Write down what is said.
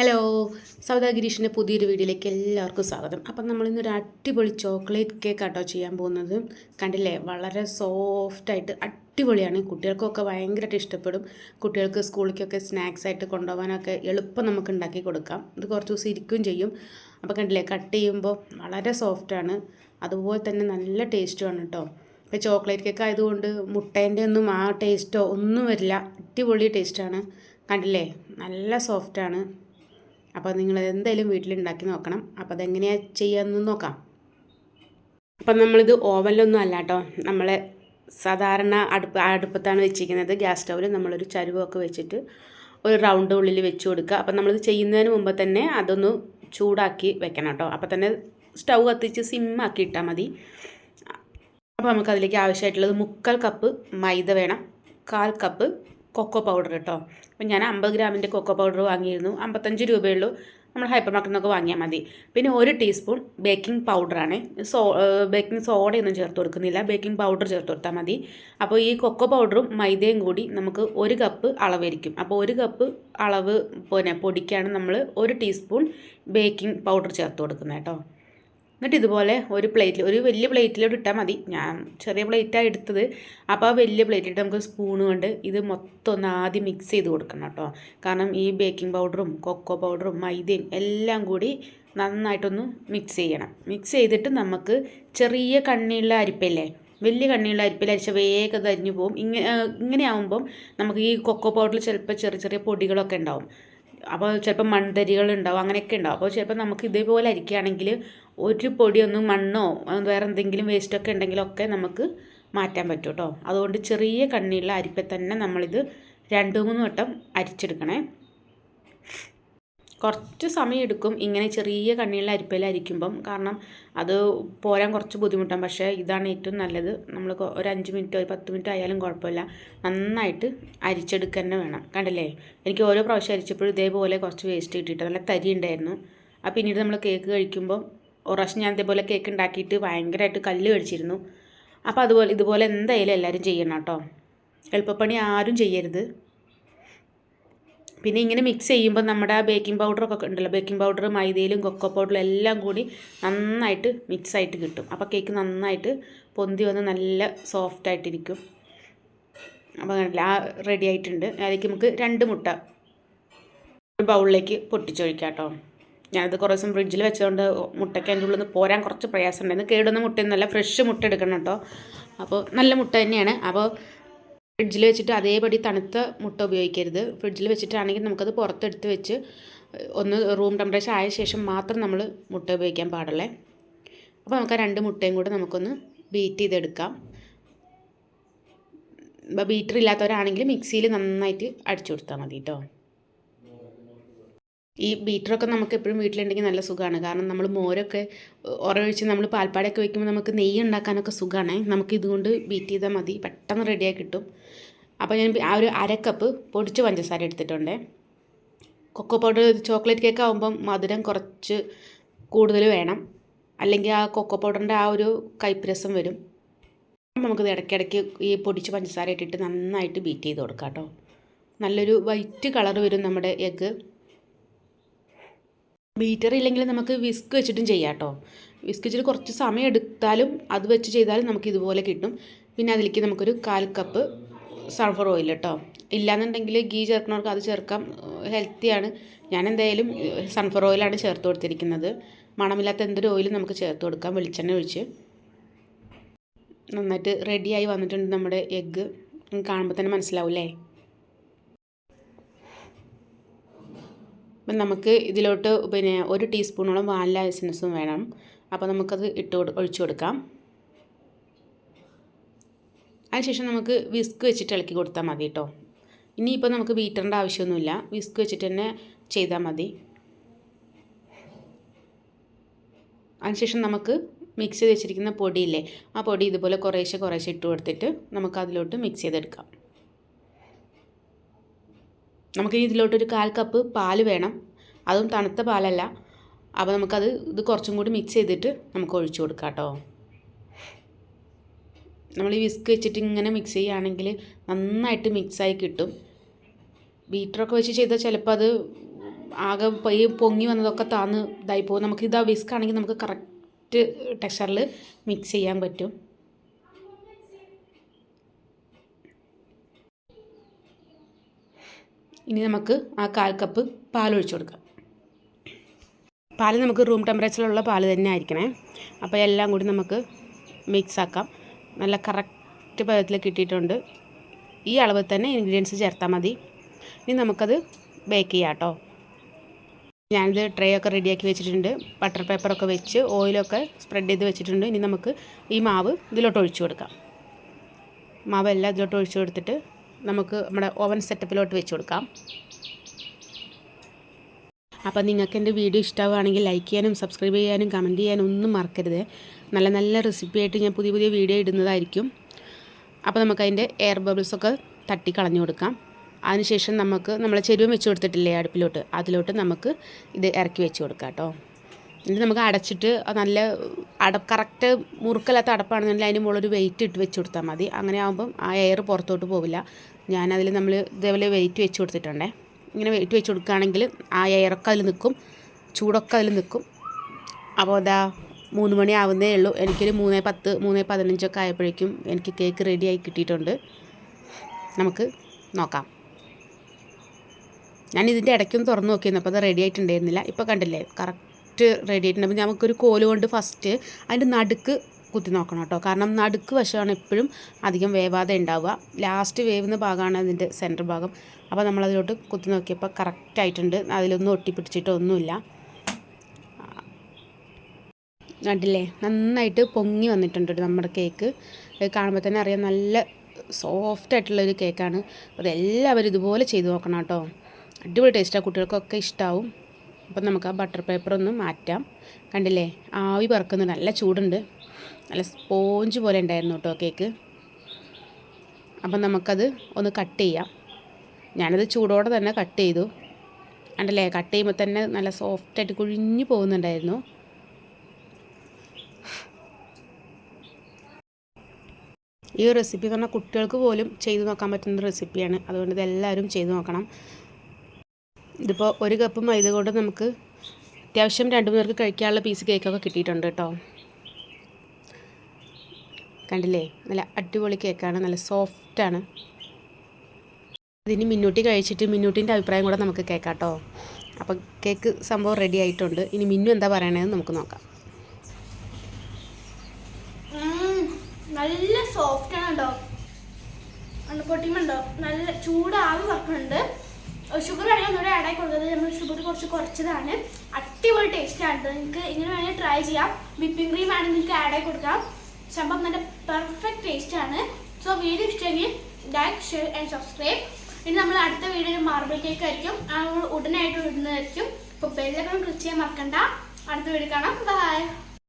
Hello Sauda ഗിരീഷിന്റെ പുതിയൊരു വീഡിയോയിലേക്ക് എല്ലാവർക്കും സ്വാഗതം. അപ്പം നമ്മളിന്നൊരു അടിപൊളി ചോക്ലേറ്റ് കേക്ക് ആട്ടോ ചെയ്യാൻ പോകുന്നത്. കണ്ടില്ലേ? വളരെ സോഫ്റ്റായിട്ട് അടിപൊളിയാണ്. കുട്ടികൾക്കൊക്കെ ഭയങ്കരമായിട്ട് ഇഷ്ടപ്പെടും. കുട്ടികൾക്ക് സ്കൂളിലേക്കൊക്കെ സ്നാക്സ് ആയിട്ട് കൊണ്ടുപോകാനൊക്കെ എളുപ്പം നമുക്ക് ഉണ്ടാക്കി കൊടുക്കാം. ഇത് കുറച്ച് ദിവസം ഇരിക്കുകയും ചെയ്യും. അപ്പോൾ കണ്ടില്ലേ? കട്ട് ചെയ്യുമ്പോൾ വളരെ സോഫ്റ്റാണ് അതുപോലെ തന്നെ നല്ല ടേസ്റ്റുമാണ് കേട്ടോ ഇപ്പോൾ ചോക്ലേറ്റ് കേക്ക് ആയതുകൊണ്ട് മുട്ടേന്റെ ഒന്നും ആ ടേസ്റ്റോ ഒന്നും വരില്ല. അടിപൊളി ടേസ്റ്റാണ് കണ്ടില്ലേ? നല്ല സോഫ്റ്റാണ് അപ്പോൾ നിങ്ങൾ എന്തായാലും വീട്ടിലുണ്ടാക്കി നോക്കണം. അപ്പോൾ അതെങ്ങനെയാണ് ചെയ്യാമെന്ന് നോക്കാം. അപ്പം നമ്മളിത് ഓവനിലൊന്നും അല്ല കേട്ടോ നമ്മളെ സാധാരണ അടുപ്പ് അടുപ്പത്താണ് വെച്ചിരിക്കുന്നത്. ഗ്യാസ് സ്റ്റൗവിൽ നമ്മളൊരു ചരുവമൊക്കെ വെച്ചിട്ട് ഒരു റൗണ്ട് ഉള്ളിൽ വെച്ച് കൊടുക്കുക. അപ്പം നമ്മളിത് ചെയ്യുന്നതിന് മുമ്പ് തന്നെ അതൊന്ന് ചൂടാക്കി വെക്കണം കേട്ടോ അപ്പം തന്നെ സ്റ്റൗ കത്തിച്ച് സിമ്മാക്കി ഇട്ടാൽ മതി. അപ്പോൾ നമുക്കതിലേക്ക് ആവശ്യമായിട്ടുള്ളത് മുക്കാൽ കപ്പ് മൈദ വേണം. കാൽ കപ്പ് കൊക്കോ പൗഡർ കേട്ടോ. അപ്പം ഞാൻ അമ്പത് ഗ്രാമിന്റെ കൊക്കോ പൗഡർ വാങ്ങിയിരുന്നു. അമ്പത്തഞ്ച് രൂപയുള്ളൂ നമ്മൾ ഹൈപ്പർ മാർക്കറ്റിൽ നിന്നൊക്കെ വാങ്ങിയാൽ മതി. പിന്നെ ഒരു ടീസ്പൂൺ ബേക്കിംഗ് പൗഡറാണ്. സോ ബേക്കിംഗ് സോഡയൊന്നും ചേർത്ത് കൊടുക്കുന്നില്ല. ബേക്കിംഗ് പൗഡർ ചേർത്ത് കൊടുത്താൽ മതി. അപ്പോൾ ഈ കൊക്കോ പൗഡറും മൈദയും കൂടി നമുക്ക് ഒരു കപ്പ് അളവായിരിക്കും അപ്പോൾ ഒരു കപ്പ് അളവ് പിന്നെ പൊടിക്കാണ് നമ്മൾ ഒരു ടീസ്പൂൺ ബേക്കിംഗ് പൗഡർ ചേർത്ത് കൊടുക്കുന്നത് കേട്ടോ. എന്നിട്ട് ഇതുപോലെ ഒരു പ്ലേറ്റിൽ ഒരു വലിയ പ്ലേറ്റിലോട്ട് ഇട്ടാൽ മതി. ഞാൻ ചെറിയ പ്ലേറ്റാണ് എടുത്തത്. അപ്പോൾ ആ വലിയ പ്ലേറ്റിൽ നമുക്ക് സ്പൂൺ കൊണ്ട് ഇത് മൊത്തം ഒന്ന് ആദ്യം മിക്സ് ചെയ്ത് കൊടുക്കണം കേട്ടോ. കാരണം ഈ ബേക്കിംഗ് പൗഡറും കൊക്കോ പൗഡറും മൈദയും എല്ലാം കൂടി നന്നായിട്ടൊന്ന് മിക്സ് ചെയ്യണം. മിക്സ് ചെയ്തിട്ട് നമുക്ക് ചെറിയ കണ്ണിയുള്ള അരിപ്പല്ലേ? വലിയ കണ്ണിയുള്ള അരിപ്പിൽ അരിച്ച വേഗം അരിഞ്ഞു പോകും. ഇങ്ങനെ ഇങ്ങനെ ആകുമ്പം നമുക്ക് ഈ കൊക്കോ പൗഡറിൽ ചിലപ്പോൾ ചെറിയ ചെറിയ പൊടികളൊക്കെ ഉണ്ടാവും. അപ്പോൾ ചിലപ്പോൾ മൺതരികൾ ഉണ്ടാവും അങ്ങനെയൊക്കെ ഉണ്ടാവും. അപ്പോൾ ചിലപ്പോൾ നമുക്ക് ഇതേപോലെ അരിക്കുകയാണെങ്കിൽ ഒരു പൊടിയൊന്നും മണ്ണോ വേറെ എന്തെങ്കിലും വേസ്റ്റൊക്കെ ഉണ്ടെങ്കിലൊക്കെ നമുക്ക് മാറ്റാൻ പറ്റും കേട്ടോ അതുകൊണ്ട് ചെറിയ കണ്ണിയുള്ള അരിപ്പ തന്നെ നമ്മളിത് രണ്ട് മൂന്ന് വട്ടം അരിച്ചെടുക്കണേ. കുറച്ച് സമയം എടുക്കും ഇങ്ങനെ ചെറിയ കണ്ണിയുള്ള അരിപ്പയിലരിക്കുമ്പം കാരണം അത് പോരാൻ കുറച്ച് ബുദ്ധിമുട്ടാണ്. പക്ഷേ ഇതാണ് ഏറ്റവും നല്ലത്. നമ്മൾ ഒരു അഞ്ച് മിനിറ്റോ ഒരു പത്ത് മിനിറ്റോ ആയാലും കുഴപ്പമില്ല. നന്നായിട്ട് അരിച്ചെടുക്കുക തന്നെ വേണം. കണ്ടില്ലേ? എനിക്ക് ഓരോ പ്രാവശ്യം അരിച്ചപ്പോഴും ഇതേപോലെ കുറച്ച് വേസ്റ്റ് കിട്ടിയിട്ട് നല്ല തരി ഉണ്ടായിരുന്നു. ആ പിന്നീട് നമ്മൾ കേക്ക് കഴിക്കുമ്പോൾ ഒരു പ്രാവശ്യം ഞാൻ ഇതേപോലെ കേക്ക് ഉണ്ടാക്കിയിട്ട് ഭയങ്കരമായിട്ട് കല്ല് കഴിച്ചിരുന്നു. അപ്പോൾ അതുപോലെ ഇതുപോലെ എന്തായാലും എല്ലാവരും ചെയ്യണം കേട്ടോ. എളുപ്പപ്പണി ആരും ചെയ്യരുത്. പിന്നെ ഇങ്ങനെ മിക്സ് ചെയ്യുമ്പോൾ നമ്മുടെ ആ ബേക്കിംഗ് പൗഡറൊക്കെ ഉണ്ടല്ലോ ബേക്കിംഗ് പൗഡർ മൈദയിലും കൊക്കോ പൗഡറും എല്ലാം കൂടി നന്നായിട്ട് മിക്സ് ആയിട്ട് കിട്ടും. അപ്പോൾ കേക്ക് നന്നായിട്ട് പൊന്തി വന്ന് നല്ല സോഫ്റ്റ് ആയിട്ടിരിക്കും. അപ്പോൾ ആ റെഡി ആയിട്ടുണ്ട്. അതിലേക്ക് നമുക്ക് രണ്ട് മുട്ട ബൗളിലേക്ക് പൊട്ടിച്ചൊഴിക്കാം കേട്ടോ ഞാനത് കുറേ ദിവസം ഫ്രിഡ്ജിൽ വെച്ചതുകൊണ്ട് മുട്ടയ്ക്ക് അതിന്റെ ഉള്ളിൽ നിന്ന് പോരാൻ കുറച്ച് പ്രയാസമുണ്ടായിരുന്നു. കേടുന്ന മുട്ടയൊന്നുമല്ല ഫ്രഷ് മുട്ട എടുക്കണം കേട്ടോ. അപ്പോൾ നല്ല മുട്ട തന്നെയാണ്. അപ്പോൾ ഫ്രിഡ്ജിൽ വെച്ചിട്ട് അതേപടി തണുത്ത മുട്ട ഉപയോഗിക്കരുത്. ഫ്രിഡ്ജിൽ വെച്ചിട്ടാണെങ്കിൽ നമുക്കത് പുറത്തെടുത്ത് വെച്ച് ഒന്ന് റൂം ടെമ്പറേച്ചർ ആയ ശേഷം മാത്രം നമ്മൾ മുട്ട ഉപയോഗിക്കാൻ പാടുള്ളേ. അപ്പോൾ നമുക്ക് ആ രണ്ട് മുട്ടയും കൂടെ നമുക്കൊന്ന് ബീറ്റ് ചെയ്തെടുക്കാം. ബീറ്റർ ഇല്ലാത്തവരാണെങ്കിൽ മിക്സിയിൽ നന്നായിട്ട് അടിച്ചു കൊടുത്താൽ മതി കേട്ടോ. ഈ ബീറ്ററൊക്കെ നമുക്ക് എപ്പോഴും വീട്ടിലുണ്ടെങ്കിൽ നല്ല സുഖമാണ്. കാരണം നമ്മൾ മോരൊക്കെ ഉറവഴിച്ച് നമ്മൾ പാൽപ്പാടൊക്കെ വെക്കുമ്പോൾ നമുക്ക് നെയ്യ് ഉണ്ടാക്കാനൊക്കെ സുഖമാണ് നമുക്ക് ഇതുകൊണ്ട് ബീറ്റ് ചെയ്താൽ മതി. പെട്ടെന്ന് റെഡിയായി കിട്ടും. അപ്പോൾ ഞാൻ ആ ഒരു അരക്കപ്പ് പൊടിച്ച് പഞ്ചസാര എടുത്തിട്ടുണ്ട്. കൊക്കോ പൗഡർ ചോക്ലേറ്റ് കേക്ക് ആകുമ്പം മധുരം കുറച്ച് കൂടുതൽ വേണം. അല്ലെങ്കിൽ ആ കൊക്കോ പൗഡറിന്റെ ആ ഒരു കൈപ്രസം വരും. നമുക്കത് ഇടയ്ക്കിടയ്ക്ക് ഈ പൊടിച്ച് പഞ്ചസാര ഇട്ടിട്ട് നന്നായിട്ട് ബീറ്റ് ചെയ്ത് കൊടുക്കാം കേട്ടോ. നല്ലൊരു വൈറ്റ് കളർ വരും നമ്മുടെ എഗ്ഗ്. ബീറ്റർ ഇല്ലെങ്കിൽ നമുക്ക് വിസ്ക് വെച്ചിട്ടും ചെയ്യാം കേട്ടോ വിസ്ക് വെച്ചിട്ട് കുറച്ച് സമയം എടുത്താലും അത് വെച്ച് ചെയ്താലും നമുക്ക് ഇതുപോലെ കിട്ടും. പിന്നെ അതിലേക്ക് നമുക്കൊരു കാൽ കപ്പ് സൺഫ്ലവർ ഓയിൽ കേട്ടോ ഇല്ലാന്നുണ്ടെങ്കിൽ ഗീ ചേർക്കണവർക്ക് അത് ചേർക്കാം. ഹെൽത്തിയാണ് ഞാൻ എന്തായാലും സൺഫ്ലവർ ഓയിലാണ് ചേർത്ത് കൊടുത്തിരിക്കുന്നത്. മണമില്ലാത്ത എന്തൊരു ഓയിലും നമുക്ക് ചേർത്ത് കൊടുക്കാം. വെളിച്ചെണ്ണ ഒഴിച്ച്. നന്നായിട്ട് റെഡിയായി വന്നിട്ടുണ്ട് നമ്മുടെ എഗ്ഗ് കാണുമ്പോൾ തന്നെ മനസ്സിലാവില്ലേ? അപ്പം നമുക്ക് ഇതിലോട്ട് പിന്നെ ഒരു ടീസ്പൂണോളം വാനില എസൻസും വേണം. അപ്പോൾ നമുക്കത് ഇട്ട് ഒഴിച്ചു കൊടുക്കാം. അതിനുശേഷം നമുക്ക് വിസ്ക് വെച്ചിട്ട് ഇളക്കി കൊടുത്താൽ മതി കേട്ടോ. ഇനിയിപ്പോൾ നമുക്ക് ബീറ്ററിന്റെ ആവശ്യമൊന്നുമില്ല. വിസ്ക് വെച്ചിട്ട് തന്നെ ചെയ്താൽ മതി. അതിനുശേഷം നമുക്ക് മിക്സ് ചെയ്ത് വെച്ചിരിക്കുന്ന പൊടിയില്ലേ ആ പൊടി ഇതുപോലെ കുറേശ്ശെ കുറേശ്ശെ ഇട്ട് കൊടുത്തിട്ട് നമുക്ക് അതിലോട്ട് മിക്സ് ചെയ്തെടുക്കാം. നമുക്ക് ഇതിലോട്ടൊരു കാൽ കപ്പ് പാൽ വേണം. അതും തണുത്ത പാലല്ല. അപ്പോൾ നമുക്കത് ഇത് കുറച്ചും കൂടി മിക്സ് ചെയ്തിട്ട് നമുക്ക് ഒഴിച്ചു കൊടുക്കാം കേട്ടോ. നമ്മൾ ഈ വിസ്ക് വെച്ചിട്ട് ഇങ്ങനെ മിക്സ് ചെയ്യുകയാണെങ്കിൽ നന്നായിട്ട് മിക്സായി കിട്ടും. ബീറ്ററൊക്കെ വെച്ച് ചെയ്താൽ ചിലപ്പോൾ അത് ആകെ ഈ പൊങ്ങി വന്നതൊക്കെ താന്ന് ഇതായി പോകും. നമുക്ക് ഇതാ വിസ്ക് ആണെങ്കിൽ നമുക്ക് കറക്റ്റ് ടെക്സ്ചറിൽ മിക്സ് ചെയ്യാൻ പറ്റും. ഇനി നമുക്ക് ആ കാൽ കപ്പ് പാലൊഴിച്ച് കൊടുക്കാം. പാൽ നമുക്ക് റൂം ടെമ്പറേച്ചറിലുള്ള പാൽ തന്നെ ആയിരിക്കണേ. അപ്പോൾ എല്ലാം കൂടി നമുക്ക് മിക്സ് ആക്കാം. നല്ല കറക്റ്റ് പദത്തിൽ കിട്ടിയിട്ടുണ്ട്. ഈ അളവ് തന്നെ ഇൻഗ്രീഡിയൻസ് ചേർത്താൽ മതി. ഇനി നമുക്കത് ബേക്ക് ചെയ്യാം കേട്ടോ ഞാനിത് ട്രേ ഒക്കെ റെഡിയാക്കി വെച്ചിട്ടുണ്ട്. ബട്ടർ പേപ്പറൊക്കെ വെച്ച് ഓയിലൊക്കെ സ്പ്രെഡ് ചെയ്ത് വെച്ചിട്ടുണ്ട്. ഇനി നമുക്ക് ഈ മാവ് ഇതിലോട്ട് ഒഴിച്ചു കൊടുക്കാം. മാവെല്ലാം ഇതിലോട്ട് ഒഴിച്ചു കൊടുത്തിട്ട് നമുക്ക് നമ്മുടെ ഓവൻ സെറ്റപ്പിലോട്ട് വെച്ച് കൊടുക്കാം അപ്പോൾ നിങ്ങൾക്ക് എന്റെ വീഡിയോ ഇഷ്ടമാവുകയാണെങ്കിൽ ലൈക്ക് ചെയ്യാനും സബ്സ്ക്രൈബ് ചെയ്യാനും കമന്റ് ചെയ്യാനും ഒന്നും മറക്കരുത്. നല്ല നല്ല റെസിപ്പി ആയിട്ട് ഞാൻ പുതിയ പുതിയ വീഡിയോ ഇടുന്നതായിരിക്കും. അപ്പോൾ നമുക്കതിന്റെ എയർ ബബിൾസൊക്കെ തട്ടി കളഞ്ഞു കൊടുക്കാം. അതിനുശേഷം നമുക്ക് നമ്മൾ ചെരുവം വെച്ച് കൊടുത്തിട്ടില്ലേ അടുപ്പിലോട്ട്? അതിലോട്ട് നമുക്ക് ഇത് ഇറക്കി വെച്ച് കൊടുക്കാം കേട്ടോ. എന്നിട്ട് നമുക്ക് അടച്ചിട്ട് നല്ല അട കറക്റ്റ് മുറുക്കല്ലാത്ത അടപ്പാണെന്നുണ്ടെങ്കിൽ അതിന് ഒരു വെയിറ്റ് ഇട്ട് വെച്ച് കൊടുത്താൽ മതി. അങ്ങനെ ആകുമ്പം ആ എയർ പുറത്തോട്ട് പോവില്ല. ഞാനതിൽ നമ്മൾ ഇതേപോലെ വെയിറ്റ് വെച്ച് കൊടുത്തിട്ടുണ്ടേ. ഇങ്ങനെ വെയിറ്റ് വെച്ച് കൊടുക്കുകയാണെങ്കിൽ ആ എയറൊക്കെ അതിൽ നിൽക്കും ചൂടൊക്കെ അതിൽ നിൽക്കും. അപ്പോൾ അതാ മൂന്ന് മണി ആവുന്നേ ഉള്ളൂ. എനിക്കൊരു മൂന്ന് പത്ത് മൂന്ന് പതിനഞ്ചൊക്കെ ആയപ്പോഴേക്കും എനിക്ക് കേക്ക് റെഡിയായി കിട്ടിയിട്ടുണ്ട്. നമുക്ക് നോക്കാം. ഞാൻ ഇതിന്റെ ഇടയ്ക്കൊന്ന് തുറന്നു നോക്കിയിരുന്നു. അപ്പോൾ അത് റെഡി ആയിട്ടുണ്ടായിരുന്നില്ല. ഇപ്പോൾ കണ്ടില്ലേ കറക്റ്റ് റെഡി ആയിട്ടുണ്ട്. അപ്പോൾ നമുക്കൊരു കോൽ കൊണ്ട് ഫസ്റ്റ് അതിന്റെ നടുക്ക് കുത്തി നോക്കണം കേട്ടോ. കാരണം നടുക്ക് വശമാണ് എപ്പോഴും അധികം വേവാതെ ഉണ്ടാവുക ലാസ്റ്റ് വേവുന്ന ഭാഗമാണ് അതിന്റെ സെന്റർ ഭാഗം. അപ്പോൾ നമ്മളതിലോട്ട് കുത്തി നോക്കിയപ്പോൾ കറക്റ്റായിട്ടുണ്ട് അതിലൊന്നും ഒട്ടിപ്പിടിച്ചിട്ടൊന്നുമില്ല കണ്ടില്ലേ? നന്നായിട്ട് പൊങ്ങി വന്നിട്ടുണ്ട് നമ്മുടെ കേക്ക് കാണുമ്പോൾ തന്നെ അറിയാം നല്ല സോഫ്റ്റ് ആയിട്ടുള്ളൊരു കേക്കാണ് അപ്പോൾ അതെല്ലാവരും ഇതുപോലെ ചെയ്ത് നോക്കണം കേട്ടോ. അടിപൊളി ടേസ്റ്റാണ് കുട്ടികൾക്കൊക്കെ ഇഷ്ടമാവും അപ്പം നമുക്ക് ആ ബട്ടർ പേപ്പർ ഒന്ന് മാറ്റാം. കണ്ടില്ലേ? ആവി പറക്കുന്നുണ്ട് നല്ല ചൂടുണ്ട്. നല്ല സ്പോഞ്ച് പോലെ ഉണ്ടായിരുന്നു കേട്ടോ കേക്ക് അപ്പം നമുക്കത് ഒന്ന് കട്ട് ചെയ്യാം. ഞാനത് ചൂടോടെ തന്നെ കട്ട് ചെയ്തു. കണ്ടല്ലേ? കട്ട് ചെയ്യുമ്പോൾ തന്നെ നല്ല സോഫ്റ്റായിട്ട് കുഴിഞ്ഞു പോകുന്നുണ്ടായിരുന്നു. ഈ റെസിപ്പി എന്ന് പറഞ്ഞാൽ കുട്ടികൾക്ക് പോലും ചെയ്തു നോക്കാൻ പറ്റുന്ന റെസിപ്പിയാണ് അതുകൊണ്ട് ഇതെല്ലാവരും ചെയ്തു നോക്കണം. ഇതിപ്പോൾ ഒരു കപ്പ് മൈദ കൊണ്ട് നമുക്ക് അത്യാവശ്യം രണ്ട് പേർക്ക് കഴിക്കാനുള്ള പീസ് കേക്കൊക്കെ കിട്ടിയിട്ടുണ്ട് കേട്ടോ. കണ്ടില്ലേ? നല്ല അടിപൊളി കേക്കാണ് നല്ല സോഫ്റ്റാണ് ഇതിന് മിന്നൂട്ടി കഴിച്ചിട്ട് മിന്നൂട്ടിന്റെ അഭിപ്രായം കൂടെ നമുക്ക് കേൾക്കാം കേട്ടോ. അപ്പം കേക്ക് സംഭവം റെഡി ആയിട്ടുണ്ട്. ഇനി മിന്നു എന്താ പറയണതെന്ന് നമുക്ക് നോക്കാം. നല്ല സോഫ്റ്റ് ആണ് കേട്ടോ. പൊട്ടിമുണ്ടോ നല്ല ചൂടാവി പറക്കുന്നുണ്ട് ഷുഗർ വേണമെങ്കിൽ ഒന്നുകൂടെ ആഡ് ആയി കൊടുത്തത് നമ്മൾ ഷുഗർ കുറച്ച് കുറച്ചതാണ്. അടിപൊളി ടേസ്റ്റ് ആണ് നിങ്ങൾക്ക് ഇങ്ങനെ വേണമെങ്കിൽ ട്രൈ ചെയ്യാം. വിപ്പിംഗ് ക്രീം ആണ് നിങ്ങൾക്ക് ആഡ് ആയി കൊടുക്കാം. സംഭവം നല്ല പെർഫെക്റ്റ് ടേസ്റ്റ് ആണ്. സോ വീഡിയോ ഇഷ്ടമെങ്കിൽ ലൈക്ക് ഷെയർ ആൻഡ് സബ്സ്ക്രൈബ് ഇനി നമ്മൾ അടുത്ത വീഡിയോ മാർബിൾ കേക്ക് ആയിരിക്കും. ആ ഉടനായിട്ട് ഇടുന്നതായിരിക്കും. ഇപ്പോൾ ബെല്ലൊക്കെ ചെയ്യാൻ മറക്കണ്ട. അടുത്ത വീഡിയോ കാണാം. ബൈ